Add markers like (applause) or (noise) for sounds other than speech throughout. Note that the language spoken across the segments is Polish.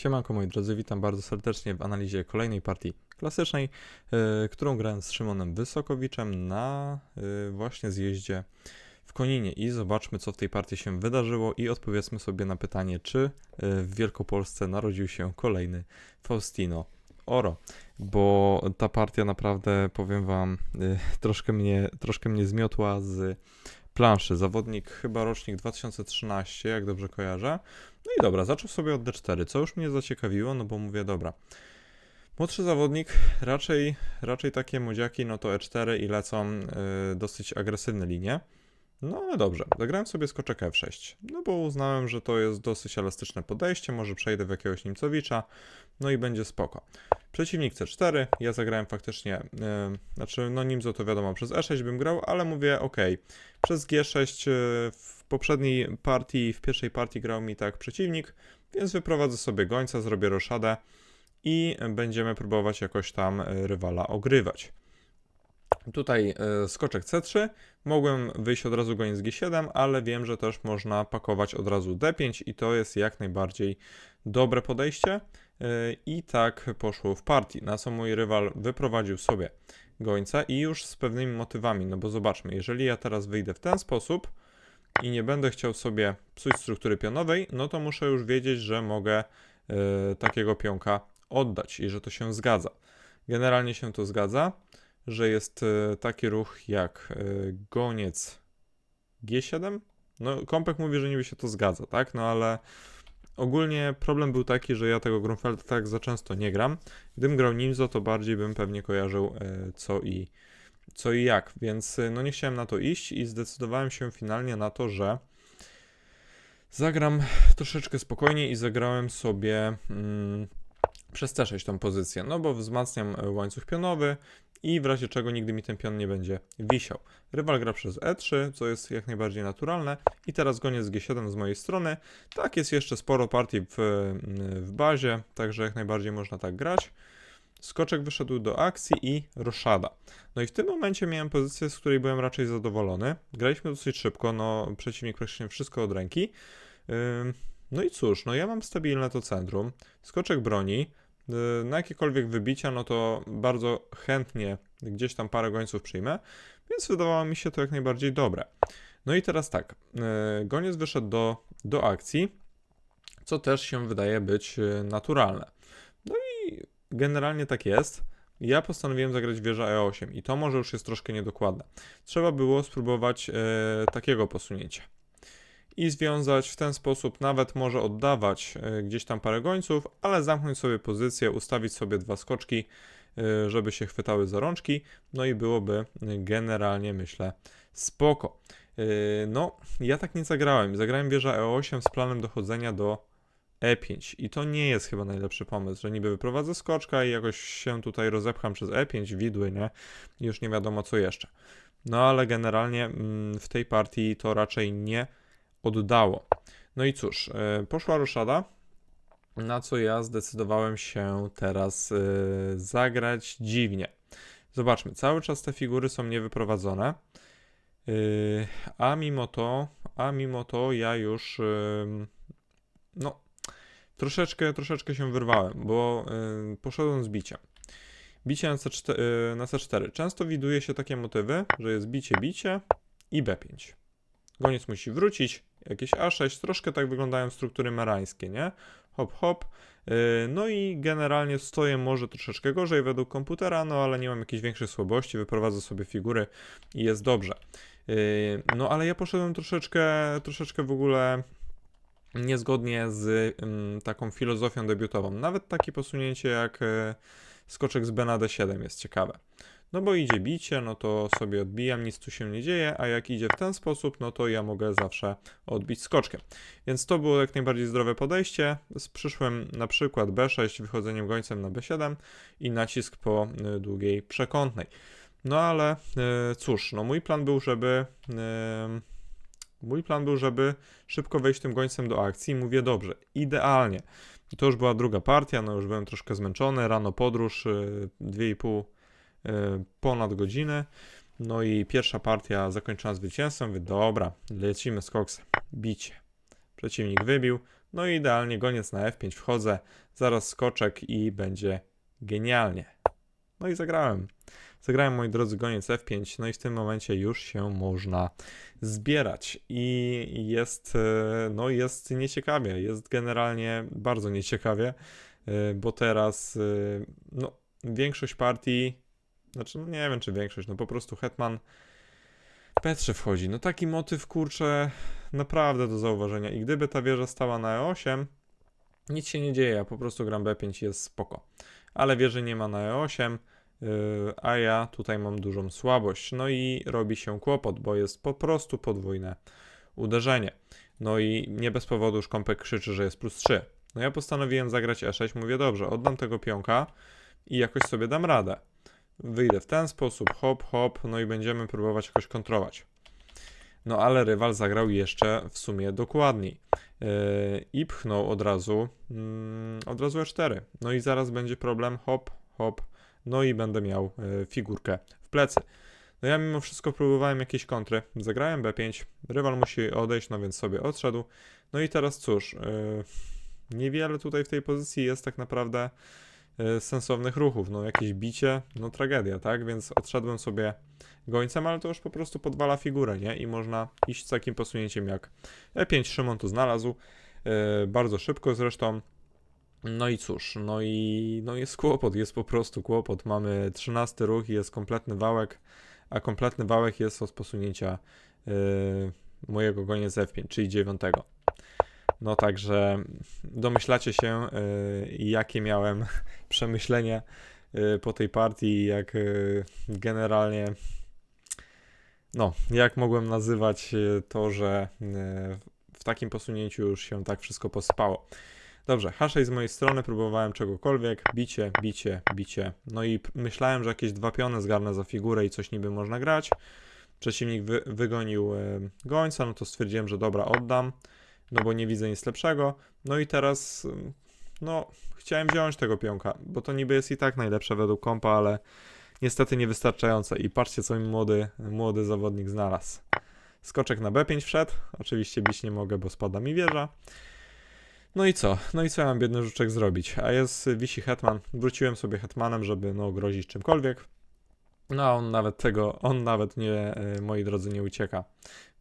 Siemanko moi drodzy, witam bardzo serdecznie w analizie kolejnej partii klasycznej, yy, którą grałem z Szymonem Wysokowiczem na yy, właśnie zjeździe w Koninie. I zobaczmy co w tej partii się wydarzyło i odpowiedzmy sobie na pytanie, czy yy, w Wielkopolsce narodził się kolejny Faustino Oro, bo ta partia naprawdę, powiem wam, troszkę mnie, troszkę mnie zmiotła z planszy. Zawodnik chyba rocznik 2013, jak dobrze kojarzę. No i dobra, zaczął sobie od D4, co już mnie zaciekawiło, no bo mówię, dobra. Młodszy zawodnik, raczej, raczej takie młodziaki, no to E4 i lecą y, dosyć agresywne linie. No ale dobrze, zagrałem sobie skoczek F6, no bo uznałem, że to jest dosyć elastyczne podejście, może przejdę w jakiegoś Nimcowicza, no i będzie spoko. Przeciwnik C4, ja zagrałem faktycznie, yy, znaczy no Nimzo to wiadomo, przez E6 bym grał, ale mówię ok, przez G6 yy, w poprzedniej partii, w pierwszej partii grał mi tak przeciwnik, więc wyprowadzę sobie gońca, zrobię roszadę i będziemy próbować jakoś tam yy, rywala ogrywać. Tutaj e, skoczek C3, mogłem wyjść od razu goniec G7, ale wiem, że też można pakować od razu D5 i to jest jak najbardziej dobre podejście. E, i tak poszło w partii, na co mój rywal wyprowadził sobie gońca i już z pewnymi motywami, no bo zobaczmy, jeżeli ja teraz wyjdę w ten sposób i nie będę chciał sobie psuć struktury pionowej, no to muszę już wiedzieć, że mogę y, takiego pionka oddać i że to się zgadza. Generalnie się to zgadza że jest e, taki ruch jak e, goniec G7. No, Kompek mówi, że niby się to zgadza, tak? No ale ogólnie problem był taki, że ja tego Grunfelda tak za często nie gram. Gdybym grał Nimzo, to bardziej bym pewnie kojarzył e, co i, co i jak, więc no nie chciałem na to iść i zdecydowałem się finalnie na to, że zagram troszeczkę spokojniej i zagrałem sobie mm, przez C6 tą pozycję, no bo wzmacniam łańcuch pionowy, i w razie czego nigdy mi ten pion nie będzie wisiał. Rywal gra przez E3, co jest jak najbardziej naturalne i teraz goniec G7 z mojej strony. Tak, jest jeszcze sporo partii w, w bazie, także jak najbardziej można tak grać. Skoczek wyszedł do akcji i roszada. No i w tym momencie miałem pozycję, z której byłem raczej zadowolony. Graliśmy dosyć szybko, no przeciwnik praktycznie wszystko od ręki. No i cóż, no ja mam stabilne to centrum. Skoczek broni, na jakiekolwiek wybicia, no to bardzo chętnie gdzieś tam parę gońców przyjmę, więc wydawało mi się to jak najbardziej dobre. No i teraz tak, y, goniec wyszedł do, do akcji, co też się wydaje być y, naturalne. No i generalnie tak jest. Ja postanowiłem zagrać wieża E8 i to może już jest troszkę niedokładne. Trzeba było spróbować takiego posunięcia i związać w ten sposób, nawet może oddawać e, gdzieś tam parę gońców, ale zamknąć sobie pozycję, ustawić sobie dwa skoczki, e, żeby się chwytały za rączki, no i byłoby generalnie, myślę, spoko. E, no, ja tak nie zagrałem. Zagrałem wieża E8 z planem dochodzenia do E5 i to nie jest chyba najlepszy pomysł, że niby wyprowadzę skoczka i jakoś się tutaj rozepcham przez E5, widły, nie? Już nie wiadomo co jeszcze. No ale generalnie mm, w tej partii to raczej nie oddało. No i cóż, e, poszła roszada, na co ja zdecydowałem się teraz e, zagrać dziwnie. Zobaczmy, cały czas te figury są niewyprowadzone, e, a mimo to, a mimo to ja już no troszeczkę, troszeczkę się wyrwałem, bo poszedłem z biciem. Bicie na C4, na C4. Często widuje się takie motywy, że jest bicie, bicie i B5. Goniec musi wrócić, jakieś A6, troszkę tak wyglądają struktury merańskie, nie? Hop, hop. Y, no i generalnie stoję może troszeczkę gorzej według komputera, no ale nie mam jakichś większych słabości, wyprowadzę sobie figury i jest dobrze. Y, no ale ja poszedłem troszeczkę, troszeczkę w ogóle niezgodnie z taką filozofią debiutową. Nawet takie posunięcie jak y, skoczek z B na D7 jest ciekawe. No bo idzie bicie, no to sobie odbijam, nic tu się nie dzieje, a jak idzie w ten sposób, no to ja mogę zawsze odbić skoczkiem. Więc to było jak najbardziej zdrowe podejście. Z przyszłym na przykład B6, wychodzeniem gońcem na B7 i nacisk po y, długiej przekątnej. No ale y, cóż, no mój plan był, żeby... Y, mój plan był, żeby szybko wejść tym gońcem do akcji. Mówię dobrze, idealnie. I to już była druga partia, no już byłem troszkę zmęczony, rano podróż, 2,5 E, ponad godzinę. No i pierwsza partia zakończona zwycięstwem. Mówię, dobra, lecimy z koksem. Bicie. Przeciwnik wybił. No i idealnie goniec na F5 wchodzę, zaraz skoczek i będzie genialnie. No i zagrałem. Zagrałem, moi drodzy, goniec F5, no i w tym momencie już się można zbierać. I jest, e, no jest nieciekawie, jest generalnie bardzo nieciekawie, e, bo teraz, no, większość partii, znaczy, no nie wiem, czy większość, no po prostu Hetman P3 wchodzi. No taki motyw, kurczę, naprawdę do zauważenia. I gdyby ta wieża stała na E8, nic się nie dzieje, ja po prostu gram B5 jest spoko. Ale wieży nie ma na E8, yy, a ja tutaj mam dużą słabość. No i robi się kłopot, bo jest po prostu podwójne uderzenie. No i nie bez powodu już krzyczy, że jest plus 3. No ja postanowiłem zagrać E6, mówię dobrze, oddam tego pionka i jakoś sobie dam radę. Wyjdę w ten sposób, hop, hop, no i będziemy próbować jakoś kontrolować. No ale rywal zagrał jeszcze w sumie dokładniej. Yy, I pchnął od razu, mm, od razu E4. No i zaraz będzie problem, hop, hop, no i będę miał yy, figurkę w plecy. No ja mimo wszystko próbowałem jakieś kontry. Zagrałem B5, rywal musi odejść, no więc sobie odszedł. No i teraz cóż, yy, niewiele tutaj w tej pozycji jest tak naprawdę yy, sensownych ruchów. No jakieś bicie, no tragedia, tak? Więc odszedłem sobie gońcem, ale to już po prostu podwala figurę, nie? I można iść z takim posunięciem jak E5 Szymon tu znalazł, yy, bardzo szybko zresztą. No i cóż, no i no jest kłopot, jest po prostu kłopot. Mamy 13 ruch i jest kompletny wałek, a kompletny wałek jest od posunięcia yy, mojego goniec F5, czyli 9. No także domyślacie się, yy, jakie miałem (laughs) przemyślenia yy, po tej partii, jak yy, generalnie no, jak mogłem nazywać y, to, że y, w takim posunięciu już się tak wszystko posypało. Dobrze, H6 z mojej strony, próbowałem czegokolwiek, bicie, bicie, bicie. No i myślałem, że jakieś dwa piony zgarnę za figurę i coś niby można grać. Przeciwnik wy, wygonił y, gońca, no to stwierdziłem, że dobra, oddam, no bo nie widzę nic lepszego. No i teraz, no, chciałem wziąć tego pionka, bo to niby jest i tak najlepsze według kompa, ale niestety niewystarczające. I patrzcie, co mi młody, młody zawodnik znalazł. Skoczek na B5 wszedł. Oczywiście bić nie mogę, bo spada mi wieża. No i co? No i co ja mam biedny żuczek zrobić? A jest, wisi hetman. Wróciłem sobie hetmanem, żeby no grozić czymkolwiek. No a on nawet tego, on nawet nie, e, moi drodzy, nie ucieka.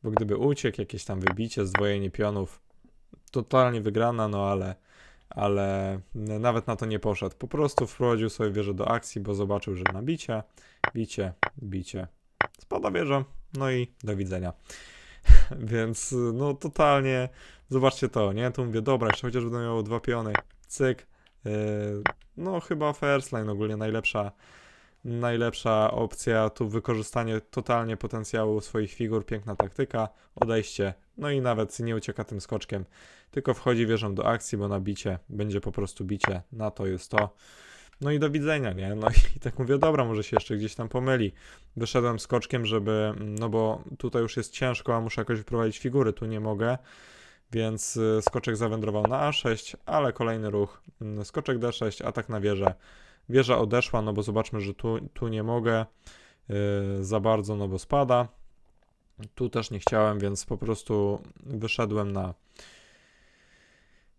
Bo gdyby uciekł, jakieś tam wybicie, zdwojenie pionów, totalnie wygrana, no ale ale nawet na to nie poszedł. Po prostu wprowadził sobie wieżę do akcji, bo zobaczył, że na bicie, bicie, bicie, spada wieża, no i do widzenia. (laughs) Więc no totalnie, zobaczcie to, nie? Tu mówię, dobra, jeszcze chociaż będę miał dwa piony, cyk, yy, no chyba first line ogólnie najlepsza, najlepsza opcja, tu wykorzystanie totalnie potencjału swoich figur, piękna taktyka, odejście, no i nawet nie ucieka tym skoczkiem, tylko wchodzi wieżą do akcji, bo na bicie będzie po prostu bicie, na to jest to. No i do widzenia, nie? No i tak mówię, dobra, może się jeszcze gdzieś tam pomyli. Wyszedłem skoczkiem, żeby, no bo tutaj już jest ciężko, a muszę jakoś wyprowadzić figury, tu nie mogę. Więc y, skoczek zawędrował na A6, ale kolejny ruch, mm, skoczek D6, atak na wieżę. Wieża odeszła, no bo zobaczmy, że tu, tu nie mogę yy, za bardzo, no bo spada. Tu też nie chciałem, więc po prostu wyszedłem na,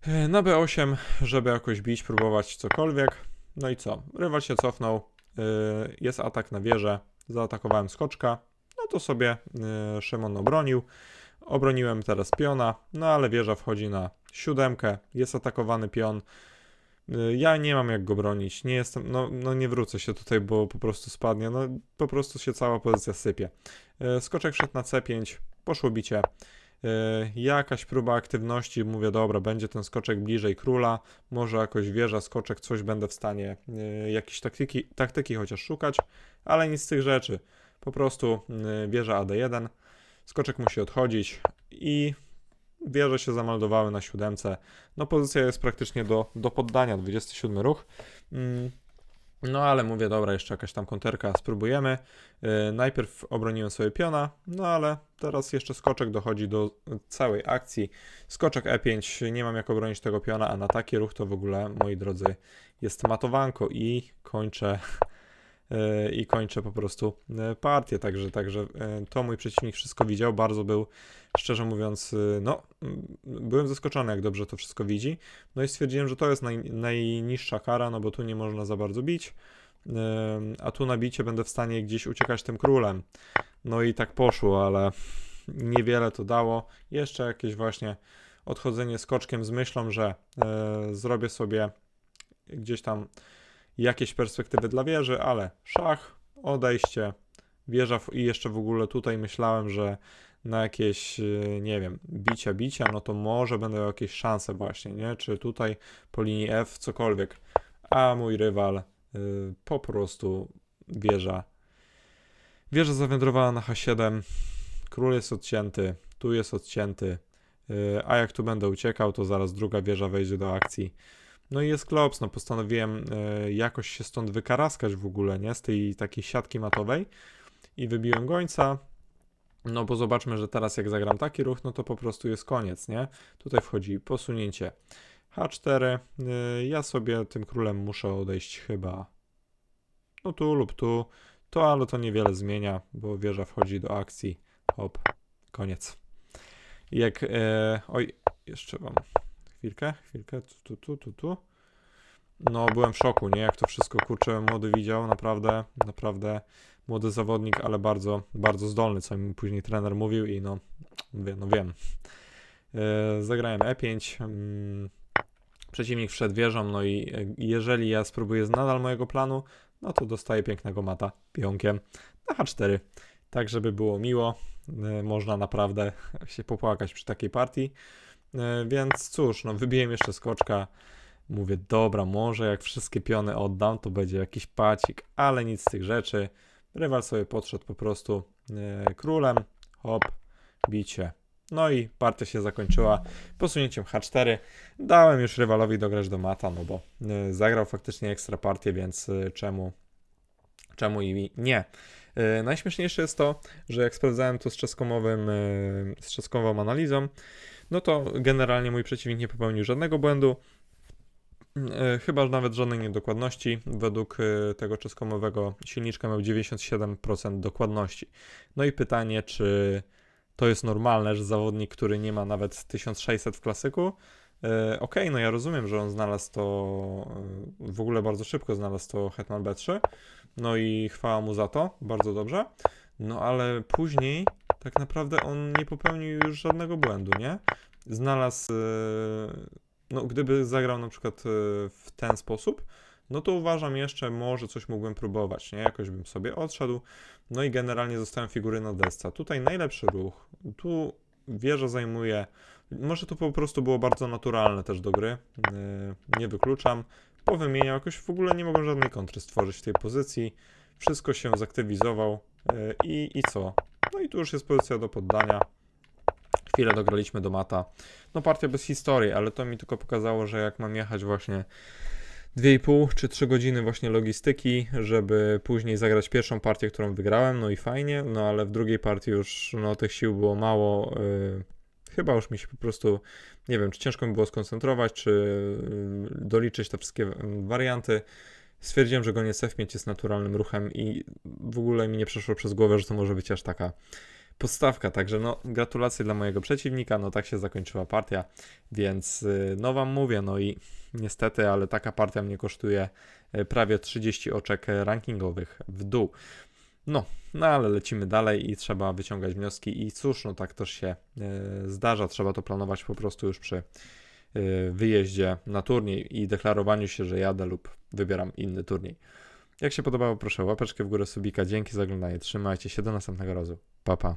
yy, na B8, żeby jakoś bić, próbować cokolwiek. No i co? Rywal się cofnął, yy, jest atak na wieżę, zaatakowałem skoczka, no to sobie Szymon obronił. Obroniłem teraz piona, no ale wieża wchodzi na siódemkę, jest atakowany pion. Y, ja nie mam jak go bronić, nie jestem, no, no nie wrócę się tutaj, bo po prostu spadnie, no po prostu się cała pozycja sypie. Y, skoczek wszedł na C5, poszło bicie. Y, jakaś próba aktywności, mówię, dobra, będzie ten skoczek bliżej króla, może jakoś wieża, skoczek, coś będę w stanie, jakieś taktyki, taktyki chociaż szukać, ale nic z tych rzeczy. Po prostu wieża AD1, skoczek musi odchodzić i wieże się zameldowały na siódemce. No pozycja jest praktycznie do, do poddania, 27 ruch. Mm. No ale mówię, dobra, jeszcze jakaś tam konterka spróbujemy. Yy, najpierw obroniłem sobie piona, no ale teraz jeszcze skoczek dochodzi do całej akcji. Skoczek E5, nie mam jak obronić tego piona, a na taki ruch to w ogóle, moi drodzy, jest matowanko i kończę (laughs) i kończę po prostu e, partię, także, także e, to mój przeciwnik wszystko widział, bardzo był, szczerze mówiąc, e, no, byłem zaskoczony, jak dobrze to wszystko widzi, no i stwierdziłem, że to jest naj, najniższa kara, no bo tu nie można za bardzo bić, a tu na bicie będę w stanie gdzieś uciekać tym królem. No i tak poszło, ale niewiele to dało. Jeszcze jakieś właśnie odchodzenie skoczkiem z myślą, że e, zrobię sobie gdzieś tam jakieś perspektywy dla wieży, ale szach, odejście, wieża w, i jeszcze w ogóle tutaj myślałem, że na jakieś, e, nie wiem, bicia, bicia, no to może będą jakieś szanse właśnie, nie? Czy tutaj po linii F cokolwiek. A mój rywal y, po prostu wieża. Wieża zawędrowała na H7. Król jest odcięty, tu jest odcięty. y, A jak tu będę uciekał, to zaraz druga wieża wejdzie do akcji. No i jest klops, no postanowiłem y, jakoś się stąd wykaraskać w ogóle, nie? Z tej takiej siatki matowej. I wybiłem gońca. No bo zobaczmy, że teraz jak zagram taki ruch, no to po prostu jest koniec, nie? Tutaj wchodzi posunięcie H4. Y, Ja sobie tym królem muszę odejść chyba no tu lub tu. To, ale to niewiele zmienia, bo wieża wchodzi do akcji. Hop, koniec. Jak, e, oj, jeszcze wam chwilkę, chwilkę, tu, tu, tu, tu, tu. No, byłem w szoku, nie? Jak to wszystko, kurczę, młody widział, naprawdę, naprawdę młody zawodnik, ale bardzo, bardzo zdolny, co mi później trener mówił i no, mówię, no wiem. E, zagrałem E5, mm, przeciwnik wszedł wieżą, no i e, jeżeli ja spróbuję nadal mojego planu, no to dostaję pięknego mata pionkiem na H4. Tak, żeby było miło. E, Można naprawdę się popłakać przy takiej partii. E, Więc cóż, no wybiłem jeszcze skoczka. Mówię, dobra, może jak wszystkie piony oddam, to będzie jakiś pacik, ale nic z tych rzeczy. Rywal sobie podszedł po prostu e, królem, hop, bicie. No i partia się zakończyła posunięciem H4. Dałem już rywalowi dograć do mata, no bo y, zagrał faktycznie ekstra partię, więc czemu, czemu i nie. Y, Najśmieszniejsze jest to, że jak sprawdzałem to z czeskomowym, y, z czeskową analizą, no to generalnie mój przeciwnik nie popełnił żadnego błędu. y, Chyba nawet żadnej niedokładności. Według tego czeskomowego silniczka miał 97% dokładności. No i pytanie, czy to jest normalne, że zawodnik, który nie ma nawet 1600 w klasyku, e, okej, no ja rozumiem, że on znalazł to, e, w ogóle bardzo szybko znalazł to Hetman B3, no i chwała mu za to, bardzo dobrze, no ale później tak naprawdę on nie popełnił już żadnego błędu, nie? Znalazł, e, no gdyby zagrał na przykład e, w ten sposób, no to uważam jeszcze, może coś mógłbym próbować, nie? Jakoś bym sobie odszedł, no i generalnie zostałem figury na desce. Tutaj najlepszy ruch. Tu wieża zajmuje. Może to po prostu było bardzo naturalne też do gry. Yy, Nie wykluczam. Powymieniał jakoś w ogóle nie mogłem żadnej kontry stworzyć w tej pozycji. Wszystko się zaktywizował yy, i, i co? No i tu już jest pozycja do poddania. Chwilę dograliśmy do mata. No partia bez historii, ale to mi tylko pokazało, że jak mam jechać właśnie 2,5 czy 3 godziny właśnie logistyki, żeby później zagrać pierwszą partię, którą wygrałem, no i fajnie, no ale w drugiej partii już no, tych sił było mało. Yy, chyba już mi się po prostu, nie wiem, czy ciężko mi było skoncentrować, czy yy, doliczyć te wszystkie yy, warianty. Stwierdziłem, że goniec F5 jest naturalnym ruchem i w ogóle mi nie przeszło przez głowę, że to może być aż taka podstawka. Także no, gratulacje dla mojego przeciwnika. No tak się zakończyła partia, więc yy, no wam mówię, no i niestety, ale taka partia mnie kosztuje prawie 30 oczek rankingowych w dół. No, no ale lecimy dalej i trzeba wyciągać wnioski. I cóż, no tak też się e, zdarza, trzeba to planować po prostu już przy e, wyjeździe na turniej i deklarowaniu się, że jadę lub wybieram inny turniej. Jak się podobało, proszę łapeczkę w górę, subika, dzięki za oglądanie, trzymajcie się, do następnego razu, pa pa.